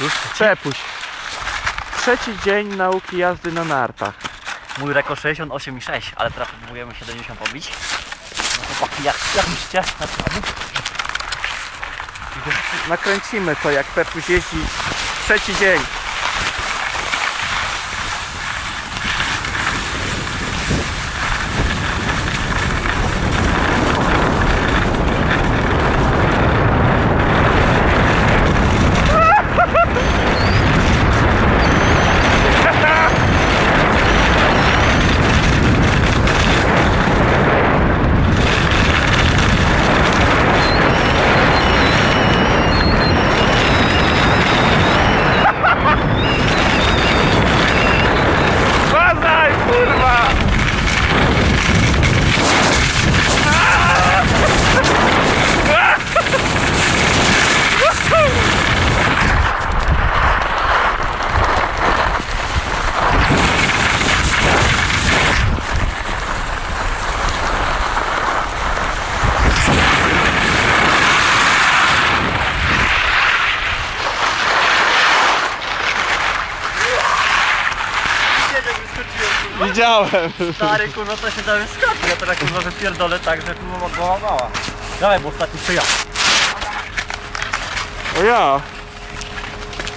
Już? Pepuś. Trzeci dzień nauki jazdy na nartach. Mój rekord 68,6, ale teraz próbujemy 70 pobić. No chłopaki, jak, jak myślicie? Na przykład? Nakręcimy to jak Pepuś jeździ trzeci dzień. Uważaj, kurwa! Widziałem. Stary kurwa to się dały skoki, ja teraz kurwa wypierdolę tak, że kurwa była mała. Dawaj, bo ostatni to ja. O ja.